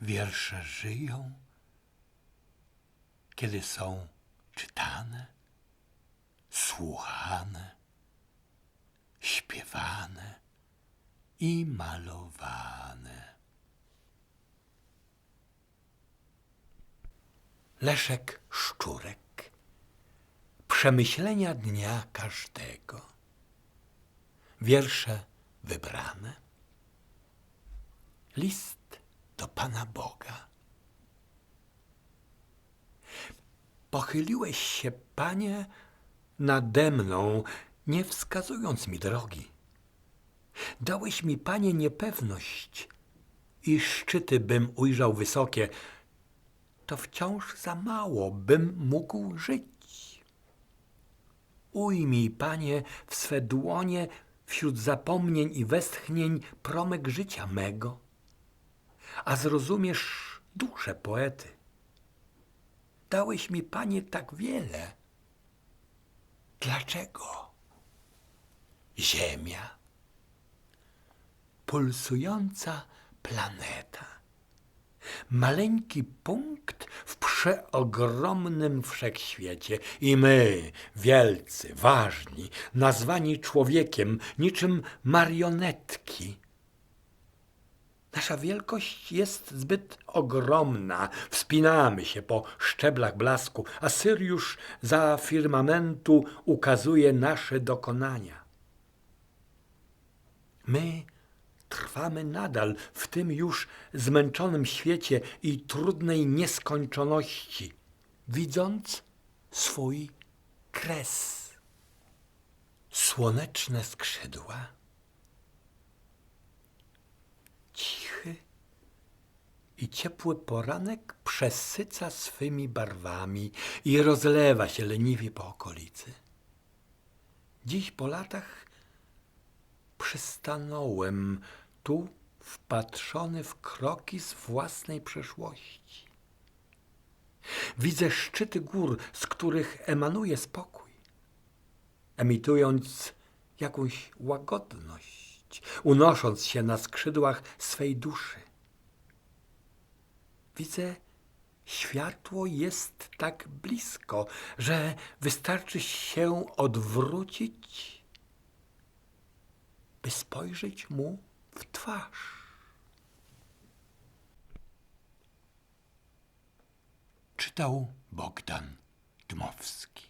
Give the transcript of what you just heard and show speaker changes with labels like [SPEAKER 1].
[SPEAKER 1] Wiersze żyją, kiedy są czytane, słuchane, śpiewane i malowane. Leszek Szczurek. Przemyślenia dnia każdego. Wiersze wybrane. List do Pana Boga. Pochyliłeś się, Panie, nade mną, nie wskazując mi drogi. Dałeś mi, Panie, niepewność i szczyty bym ujrzał wysokie. To wciąż za mało, bym mógł żyć. Ujmij, Panie, w swe dłonie wśród zapomnień i westchnień promyk życia mego, a zrozumiesz duszę poety. Dałeś mi, Panie, tak wiele. Dlaczego? Ziemia, pulsująca planeta, maleńki punkt w przeogromnym wszechświecie i my, wielcy, ważni, nazwani człowiekiem, niczym marionetki. Nasza wielkość jest zbyt ogromna. Wspinamy się po szczeblach blasku, a Syriusz za firmamentu ukazuje nasze dokonania. My trwamy nadal w tym już zmęczonym świecie i trudnej nieskończoności, widząc swój kres. Słoneczne skrzydła, cichy i ciepły poranek przesyca swymi barwami i rozlewa się leniwie po okolicy. Dziś po latach przystanąłem tu wpatrzony w kroki z własnej przeszłości. Widzę szczyty gór, z których emanuje spokój, emitując jakąś łagodność, unosząc się na skrzydłach swej duszy. Widzę, światło jest tak blisko, że wystarczy się odwrócić by spojrzeć mu w twarz. Czytał Bogdan Dmowski.